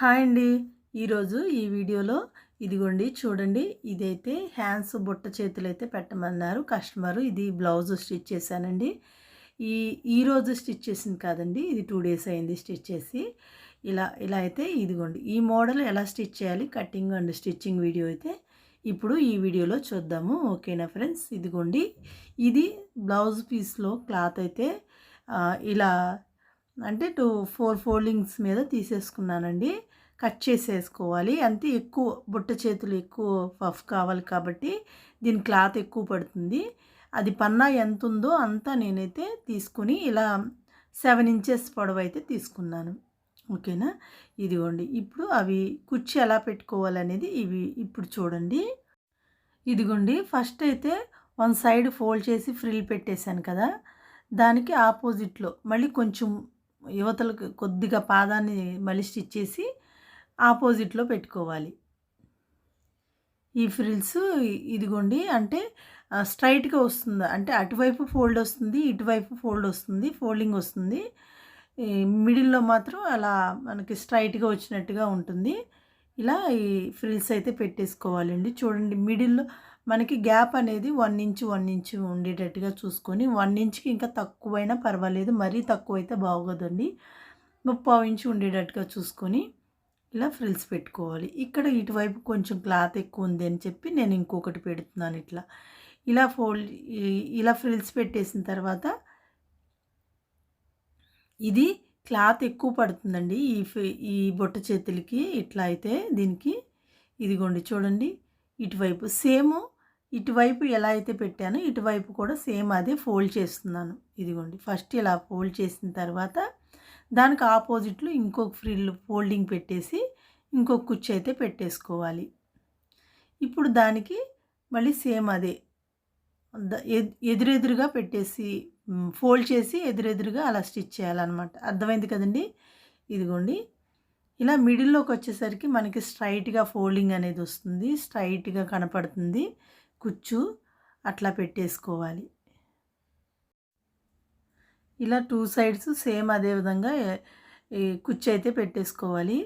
Hi అండి. ఈరోజు ఈ వీడియోలో ఇదిగోండి చూడండి ఇదైతే హ్యాండ్స్ బుట్ట చేతులు అయితే పెట్టమన్నారు కస్టమరు ఇది బ్లౌజ్ స్టిచ్ చేశానండి. ఈ ఈరోజు స్టిచ్ చేసింది కాదండి ఇది టూ డేస్ అయింది స్టిచ్ చేసి. ఇలా ఇలా అయితే ఇదిగోండి ఈ మోడల్ ఎలా స్టిచ్ చేయాలి కటింగ్ అండ్ స్టిచ్చింగ్ వీడియో అయితే ఇప్పుడు ఈ వీడియోలో చూద్దాము ఓకేనా ఫ్రెండ్స్? ఇదిగోండి ఇది బ్లౌజ్ పీస్లో క్లాత్ అయితే ఇలా అంటే టూ ఫోర్ ఫోల్డింగ్స్ మీద తీసేసుకున్నానండి. కట్ చేసేసుకోవాలి. అంతే ఎక్కువ బుట్ట చేతులు ఎక్కువ పఫ్ కావాలి కాబట్టి దీని క్లాత్ ఎక్కువ పడుతుంది. అది పన్నా ఎంత ఉందో అంతా నేనైతే తీసుకుని ఇలా సెవెన్ ఇంచెస్ పొడవు అయితే తీసుకున్నాను. ఓకేనా? ఇదిగోండి. ఇప్పుడు అవి కుర్చీ ఎలా పెట్టుకోవాలనేది ఇవి ఇప్పుడు చూడండి. ఇదిగోండి. ఫస్ట్ అయితే వన్ సైడ్ ఫోల్డ్ చేసి ఫ్రిల్ పెట్టేశాను కదా. దానికి ఆపోజిట్లో మళ్ళీ కొంచెం యువతలకు కొద్దిగా పాదాన్ని మళ్ళీ స్టిచ్ చేసి ఆపోజిట్లో పెట్టుకోవాలి. ఈ ఫ్రిల్స్ ఇదిగోండి అంటే స్ట్రైట్గా వస్తుంది. అంటే అటువైపు ఫోల్డ్ వస్తుంది ఇటువైపు ఫోల్డ్ వస్తుంది ఫోల్డింగ్ వస్తుంది. ఈ మిడిల్లో మాత్రం అలా మనకి స్ట్రైట్గా వచ్చినట్టుగా ఉంటుంది. ఇలా ఈ ఫ్రిల్స్ అయితే పెట్టేసుకోవాలండి. చూడండి మిడిల్లో మనకి గ్యాప్ అనేది వన్ ఇంచ్ వన్ ఇంచ్ ఉండేటట్టుగా చూసుకొని వన్ ఇంచ్కి ఇంకా తక్కువైనా పర్వాలేదు మరీ తక్కువ అయితే బాగోదండి ముప్పావు ఇంచు ఉండేటట్టుగా చూసుకొని ఇలా ఫ్రిల్స్ పెట్టుకోవాలి. ఇక్కడ ఇటువైపు కొంచెం క్లాత్ ఎక్కువ ఉంది అని చెప్పి నేను ఇంకొకటి పెడుతున్నాను ఇట్లా. ఇలా ఫోల్డ్ ఇలా ఫ్రిల్స్ పెట్టేసిన తర్వాత ఇది క్లాత్ ఎక్కువ పడుతుందండి. ఈ ఈ బొట్ట చేతులకి ఇట్లా అయితే దీనికి ఇదిగోండి చూడండి. ఇటువైపు సేమ్ ఇటువైపు ఎలా అయితే పెట్టానో ఇటువైపు కూడా సేమ్ అదే ఫోల్డ్ చేస్తున్నాను. ఇదిగోండి ఫస్ట్ ఇలా ఫోల్డ్ చేసిన తర్వాత దానికి ఆపోజిట్లో ఇంకొక ఫ్రిల్ ఫోల్డింగ్ పెట్టేసి ఇంకొక కుర్చీ అయితే పెట్టేసుకోవాలి. ఇప్పుడు దానికి మళ్ళీ సేమ్ అదే. ఎదురెదురుగా పెట్టేసి ఫోల్డ్ చేసి ఎదురెదురుగా అలా స్టిచ్ చేయాలన్నమాట. అర్థమైంది కదండి? ఇదిగోండి. ఇలా మిడిల్లోకి వచ్చేసరికి మనకి స్ట్రైట్గా ఫోల్డింగ్ అనేది వస్తుంది. స్ట్రైట్గా కనపడుతుంది. కుచ్చు. అట్లా పెట్టేసుకోవాలి. ఇలా టూ సైడ్స్ సేమ్ అదే విధంగా ఈ అయితే పెట్టేసుకోవాలి.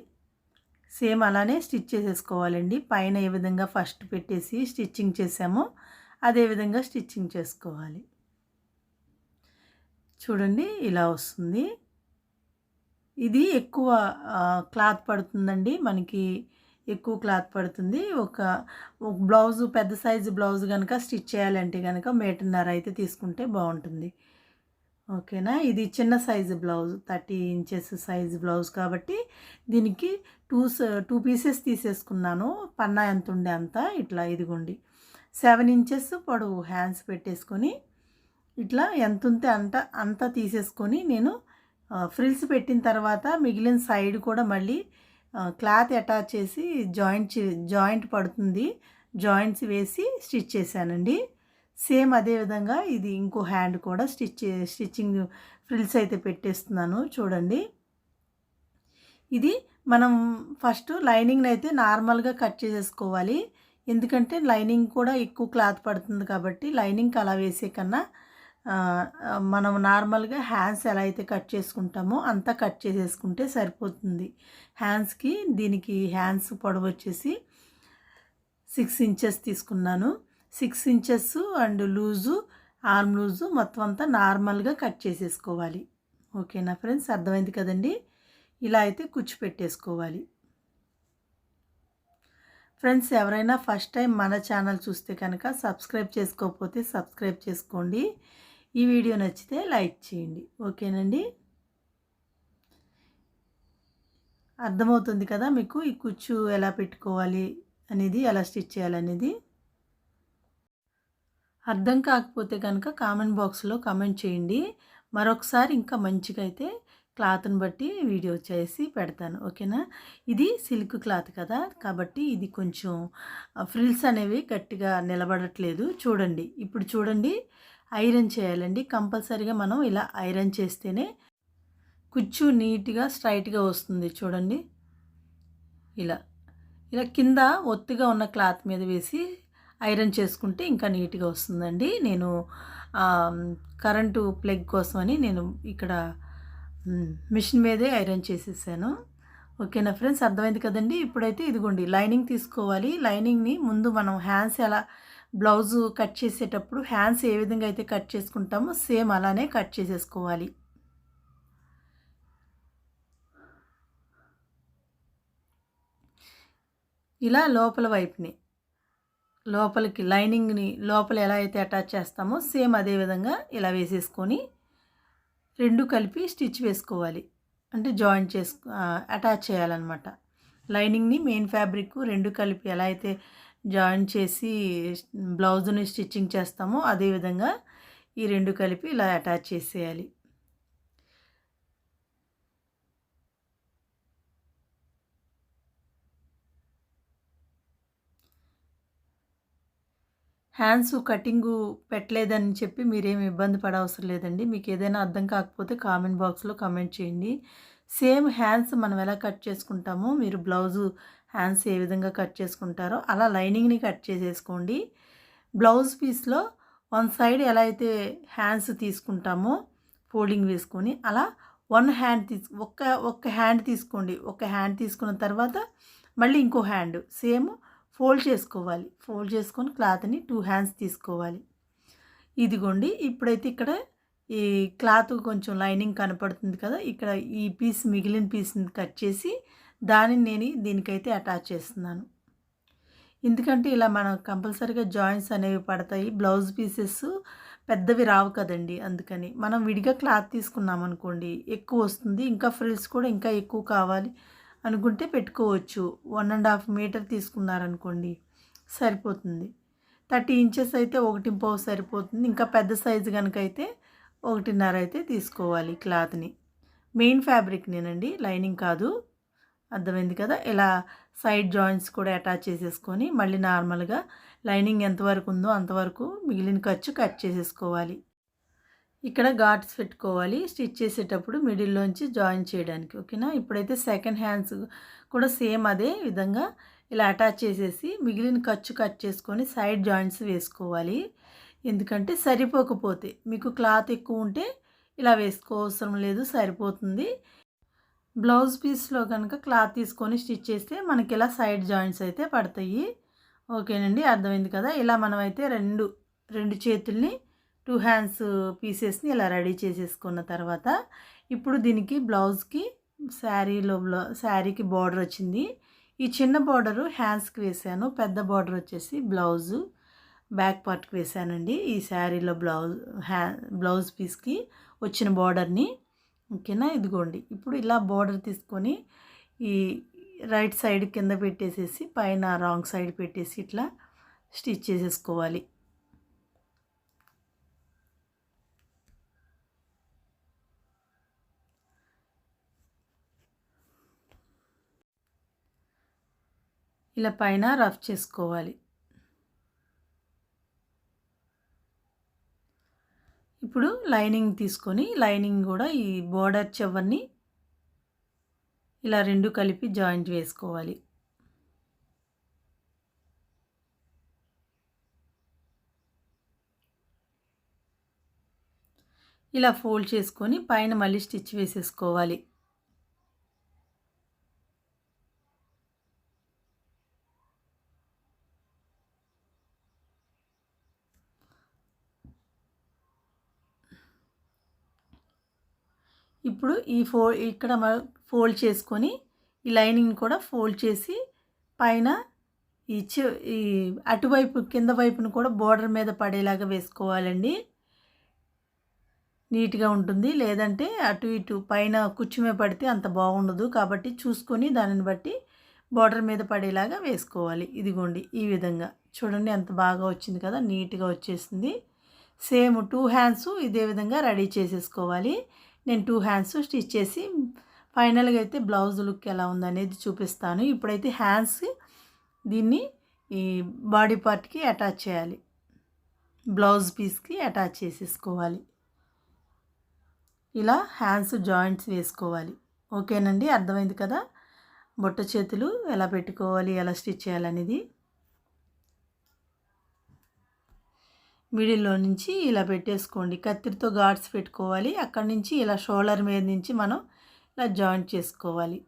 సేమ్ అలానే స్టిచ్ చేసేసుకోవాలండి. పైన ఏ విధంగా ఫస్ట్ పెట్టేసి స్టిచ్చింగ్ చేసామో అదేవిధంగా స్టిచ్చింగ్ చేసుకోవాలి. చూడండి ఇలా వస్తుంది. ఇది ఎక్కువ క్లాత్ పడుతుందండి. మనకి ఎక్కువ క్లాత్ పడుతుంది. ఒక బ్లౌజు బ్లౌజ్ పెద్ద సైజు బ్లౌజ్ కనుక స్టిచ్ చేయాలంటే కనుక మేటన్నర అయితే తీసుకుంటే బాగుంటుంది. ఓకేనా? ఇది చిన్న size blouse thirty inches size blouse కాబట్టి దీనికి టూ టూ పీసెస్ తీసేసుకున్నాను. పన్నా ఎంత ఉండే అంత ఇట్లా ఇదిగోండి. సెవెన్ ఇంచెస్ పొడవు హ్యాండ్స్ పెట్టేసుకొని ఇట్లా ఎంత ఉంటే అంత అంతా తీసేసుకొని నేను ఫ్రిల్స్ పెట్టిన తర్వాత మిగిలిన సైడ్ కూడా మళ్ళీ క్లాత్ అటాచ్ చేసి జాయింట్ చే- జాయింట్ పడుతుంది. జాయింట్స్ వేసి స్టిచ్ చేశానండి. సేమ్ అదే విధంగా ఇది ఇంకో హ్యాండ్ కూడా స్టిచ్ స్టిచ్చింగ్ ఫ్రిల్స్ అయితే పెట్టేస్తున్నాను చూడండి. ఇది మనం ఫస్ట్ లైనింగ్ని అయితే నార్మల్గా కట్ చేసేసుకోవాలి. ఎందుకంటే లైనింగ్ కూడా ఎక్కువ క్లాత్ పడుతుంది కాబట్టి లైనింగ్కి అలా వేసే కన్నా మనం నార్మల్గా హ్యాండ్స్ ఎలా అయితే కట్ చేసుకుంటామో అంతా కట్ చేసేసుకుంటే సరిపోతుంది. హ్యాండ్స్కి దీనికి హ్యాండ్స్ పొడవు వచ్చేసి సిక్స్ ఇంచెస్ తీసుకున్నాను. Six inches and loose arm loose మొత్తం అంతా నార్మల్గా కట్ చేసేసుకోవాలి. ఓకేనా ఫ్రెండ్స్? అర్థమైంది కదండి? ఇలా అయితే కుచ్చు పెట్టేసుకోవాలి. ఫ్రెండ్స్ ఎవరైనా ఫస్ట్ టైం మన ఛానల్ చూస్తే కనుక సబ్స్క్రైబ్ చేసుకోకపోతే సబ్స్క్రైబ్ చేసుకోండి. ఈ వీడియో నచ్చితే లైక్ చేయండి. ఓకేనండి? అర్థమవుతుంది కదా మీకు? ఈ కుచ్చు ఎలా పెట్టుకోవాలి అనేది ఎలా స్టిచ్ చేయాలనేది? అర్థం కాకపోతే కనుక కామెంట్ బాక్స్లో కామెంట్ చేయండి. మరొకసారి ఇంకా మంచిగా అయితే క్లాత్ని బట్టి వీడియో చేసి పెడతాను. ఓకేనా? ఇది సిల్క్ క్లాత్ కదా? కాబట్టి ఇది కొంచెం ఫ్రిల్స్ అనేవి గట్టిగా నిలబడట్లేదు. చూడండి. ఇప్పుడు చూడండి. ఐరన్ చేయాలండి. కంపల్సరీగా మనం ఇలా ఐరన్ చేస్తేనే కుచ్చు నీట్గా స్ట్రైట్గా వస్తుంది. చూడండి. ఇలా. ఇలా కింద ఒత్తిగా ఉన్న క్లాత్ మీద వేసి ఐరన్ చేసుకుంటే ఇంకా నీట్గా వస్తుందండి. నేను కరెంటు ప్లగ్ కోసమని నేను ఇక్కడ మిషన్ మీదే ఐరన్ చేసేసాను. ఓకేనా ఫ్రెండ్స్? అర్థమైంది కదండి? ఇప్పుడైతే ఇదిగోండి లైనింగ్ తీసుకోవాలి. లైనింగ్ని ముందు మనం హ్యాండ్స్ ఎలా బ్లౌజు కట్ చేసేటప్పుడు హ్యాండ్స్ ఏ విధంగా అయితే కట్ చేసుకుంటామో సేమ్ అలానే కట్ చేసేసుకోవాలి. ఇలా లోపల వైపుని. లోపలికి లైనింగ్ని లోపల ఎలా అయితే అటాచ్ చేస్తామో సేమ్ అదే విధంగా ఇలా వేసేసుకొని రెండు కలిపి స్టిచ్ వేసుకోవాలి. అంటే జాయింట్ చేసుకు అటాచ్ చేయాలన్నమాట. లైనింగ్ని మెయిన్ ఫ్యాబ్రిక్ రెండు కలిపి ఎలా అయితే జాయిన్ చేసి బ్లౌజ్ని స్టిచ్చింగ్ చేస్తామో అదేవిధంగా ఈ రెండు కలిపి ఇలా అటాచ్ చేసేయాలి. హ్యాండ్స్ కటింగు పెట్టలేదని చెప్పి మీరేమి ఇబ్బంది పడవసరం లేదండి. మీకు ఏదైనా అర్థం కాకపోతే కామెంట్ బాక్స్లో కామెంట్ చేయండి. సేమ్ హ్యాండ్స్ మనం ఎలా కట్ చేసుకుంటామో మీరు బ్లౌజు హ్యాండ్స్ ఏ విధంగా కట్ చేసుకుంటారో అలా లైనింగ్ని కట్ చేసేసుకోండి. బ్లౌజ్ పీస్లో వన్ సైడ్ ఎలా అయితే హ్యాండ్స్ తీసుకుంటామో ఫోల్డింగ్ వేసుకొని అలా వన్ హ్యాండ్ తీసు ఒక్క ఒక్క హ్యాండ్ తీసుకోండి. ఒక హ్యాండ్ తీసుకున్న తర్వాత మళ్ళీ ఇంకో హ్యాండ్. సేమ్ ఫోల్డ్ చేసుకోవాలి. ఫోల్డ్ చేసుకొని క్లాత్ని టూ హ్యాండ్స్ తీసుకోవాలి. ఇదిగోండి ఇప్పుడైతే ఇక్కడ ఈ క్లాత్ కొంచెం లైనింగ్ కనపడుతుంది కదా ఇక్కడ ఈ పీస్ మిగిలిన పీస్ని కట్ చేసి దానిని నేను దీనికైతే అటాచ్ చేస్తున్నాను. ఎందుకంటే ఇలా మనం కంపల్సరీగా జాయింట్స్ అనేవి పడతాయి బ్లౌజ్ పీసెస్ పెద్దవి రావు కదండి. అందుకని మనం విడిగా క్లాత్ తీసుకున్నాం అనుకోండి ఎక్కువ వస్తుంది ఇంకా ఫ్రిల్స్ కూడా ఇంకా ఎక్కువ కావాలి. అనుకుంటే పెట్టుకోవచ్చు. వన్ అండ్ హాఫ్ మీటర్ తీసుకున్నారనుకోండి సరిపోతుంది. థర్టీ ఇంచెస్ అయితే ఒకటి పావు సరిపోతుంది. ఇంకా పెద్ద సైజు కనుక అయితే ఒకటిన్నర అయితే తీసుకోవాలి క్లాత్ని. మెయిన్ ఫ్యాబ్రిక్ నేనండి లైనింగ్ కాదు. అర్థమైంది కదా? ఇలా సైడ్ జాయింట్స్ కూడా అటాచ్ చేసేసుకొని మళ్ళీ నార్మల్గా లైనింగ్ ఎంతవరకు ఉందో అంతవరకు మిగిలిన ఖర్చు కట్ చేసేసుకోవాలి. ఇక్కడ ఘాట్స్ పెట్టుకోవాలి. స్టిచ్ చేసేటప్పుడు మిడిల్లోంచి జాయిన్ చేయడానికి ఓకేనా? ఇప్పుడైతే సెకండ్ హ్యాండ్స్ కూడా సేమ్ అదే విధంగా ఇలా అటాచ్ చేసేసి మిగిలిన ఖర్చు కట్ చేసుకొని సైడ్ జాయింట్స్ వేసుకోవాలి. ఎందుకంటే సరిపోకపోతే మీకు క్లాత్ ఎక్కువ ఉంటే ఇలా వేసుకోవసరం లేదు సరిపోతుంది. బ్లౌజ్ పీస్లో కనుక క్లాత్ తీసుకొని స్టిచ్ చేస్తే మనకి ఇలా సైడ్ జాయింట్స్ అయితే పడతాయి. ఓకేనండి అర్థమైంది కదా? ఇలా మనమైతే రెండు రెండు చేతుల్ని టూ హ్యాండ్స్ పీసెస్ని ఇలా రెడీ చేసేసుకున్న తర్వాత ఇప్పుడు దీనికి బ్లౌజ్కి శారీలో బ్లౌ శారీకి బార్డర్ వచ్చింది. ఈ చిన్న బార్డరు హ్యాండ్స్కి వేసాను. పెద్ద బార్డర్ వచ్చేసి బ్లౌజు బ్యాక్ పార్ట్కి వేసానండి. ఈ శారీలో బ్లౌజ్ హ్యా బ్లౌజ్ పీస్కి వచ్చిన బార్డర్ని. ఓకేనా? ఇదిగోండి. ఇప్పుడు ఇలా బార్డర్ తీసుకొని ఈ రైట్ సైడ్ కింద పెట్టేసేసి పైన రాంగ్ సైడ్ పెట్టేసి ఇట్లా స్టిచ్ చేసేసుకోవాలి. ఇలా పైన రఫ్ చేసుకోవాలి. ఇప్పుడు లైనింగ్ తీసుకొని లైనింగ్ కూడా ఈ బోర్డర్ చెవర్ని ఇలా రెండు కలిపి జాయింట్ వేసుకోవాలి. ఇలా ఫోల్డ్ చేసుకొని పైన మళ్ళీ స్టిచ్ వేసేసుకోవాలి. ఇప్పుడు ఈ ఫో ఇక్కడ ఫోల్డ్ చేసుకొని ఈ లైనింగ్ కూడా ఫోల్డ్ చేసి పైన ఈ ఈ అటువైపు కింద వైపును కూడా బోర్డర్ మీద పడేలాగా వేసుకోవాలండి. నీట్గా ఉంటుంది. లేదంటే అటు ఇటు పైన కుచ్చుమే పడితే అంత బాగుండదు. కాబట్టి చూసుకొని దానిని బట్టి బార్డర్ మీద పడేలాగా వేసుకోవాలి. ఇదిగోండి ఈ విధంగా. చూడండి ఎంత బాగా వచ్చింది కదా నీట్గా వచ్చేసింది. సేమ్ టూ హ్యాండ్స్ ఇదే విధంగా రెడీ చేసేసుకోవాలి. నేను టూ హ్యాండ్స్ స్టిచ్ చేసి ఫైనల్గా అయితే బ్లౌజ్ లుక్ ఎలా ఉందనేది చూపిస్తాను. ఇప్పుడైతే హ్యాండ్స్ దీన్ని ఈ బాడీ పార్ట్కి అటాచ్ చేయాలి. బ్లౌజ్ పీస్కి అటాచ్ చేసేసుకోవాలి. ఇలా హ్యాండ్స్ జాయింట్స్ వేసుకోవాలి. ఓకేనండి? అర్థమైంది కదా? బొట్ట చేతులు ఎలా పెట్టుకోవాలి? ఎలా స్టిచ్ చేయాలనేది. మిడిల్లో నుంచి ఇలా పెట్టేసుకోండి. కత్తిరితో గాడ్స్ పెట్టుకోవాలి. అక్కడి నుంచి ఇలా షోల్డర్ మీద నుంచి మనం ఇలా జాయింట్ చేసుకోవాలి.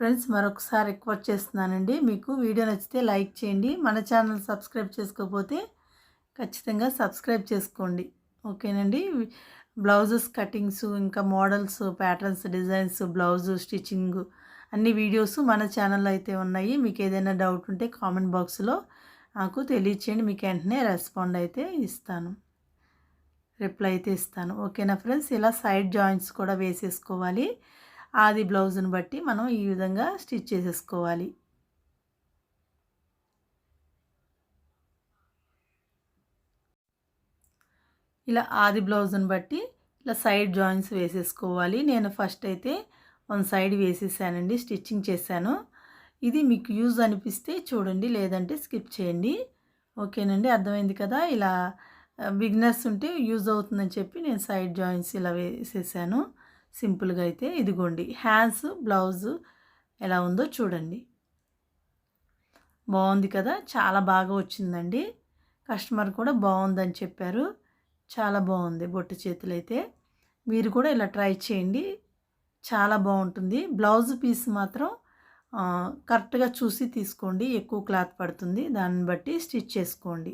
ఫ్రెండ్స్ మరొకసారి రిక్వెస్ట్ చేస్తున్నానండి. మీకు వీడియో నచ్చితే లైక్ చేయండి. మన ఛానల్ సబ్స్క్రైబ్ చేసుకోకపోతే ఖచ్చితంగా సబ్స్క్రైబ్ చేసుకోండి. ఓకేనండి? బ్లౌజెస్ కటింగ్స్ ఇంకా models patterns designs blouse stitching అన్ని వీడియోస్ మన ఛానల్లో అయితే ఉన్నాయి. మీకు ఏదైనా డౌట్ ఉంటే కామెంట్ బాక్స్లో నాకు తెలియచేయండి. మీకు వెంటనే రెస్పాండ్ అయితే ఇస్తాను. రిప్లై అయితే ఇస్తాను. ఓకేనా ఫ్రెండ్స్? ఇలా సైడ్ జాయింట్స్ కూడా వేసేసుకోవాలి. ఆది బ్లౌజ్ని బట్టి మనం ఈ విధంగా స్టిచ్ చేసేసుకోవాలి. ఇలా ఆది బ్లౌజ్ని బట్టి ఇలా సైడ్ జాయింట్స్ వేసేసుకోవాలి. నేను ఫస్ట్ అయితే వన్ సైడ్ వేసేసానండి స్టిచ్చింగ్ చేశాను. ఇది మీకు యూజ్ అనిపిస్తే చూడండి లేదంటే స్కిప్ చేయండి. ఓకేనండి అర్థమైంది కదా? ఇలా బిగినర్స్ ఉంటే యూజ్ అవుతుందని చెప్పి నేను సైడ్ జాయింట్స్ ఇలా వేసేసాను. సింపుల్గా అయితే ఇదిగోండి హ్యాండ్స్ బ్లౌజ్ ఎలా ఉందో చూడండి. బాగుంది కదా? చాలా బాగా వచ్చిందండి. కస్టమర్ కూడా బాగుందని చెప్పారు. చాలా బాగుంది బొట్టు చేతులు అయితే మీరు కూడా ఇలా ట్రై చేయండి. చాలా బాగుంటుంది. బ్లౌజ్ పీస్ మాత్రం కరెక్ట్గా చూసి తీసుకోండి. ఎక్కువ క్లాత్ పడుతుంది. దాన్ని బట్టి స్టిచ్ చేసుకోండి.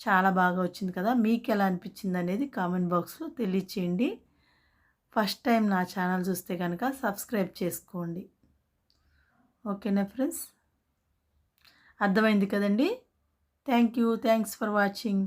చాలా బాగా వచ్చింది కదా! మీకు ఎలా అనిపించింది అనేది కామెంట్ బాక్స్లో తెలియచేయండి. ఫస్ట్ టైం నా ఛానల్ చూస్తే కనుక సబ్స్క్రైబ్ చేసుకోండి. ఓకేనా ఫ్రెండ్స్? అర్థమైంది కదండి? Thank you. Thanks for watching.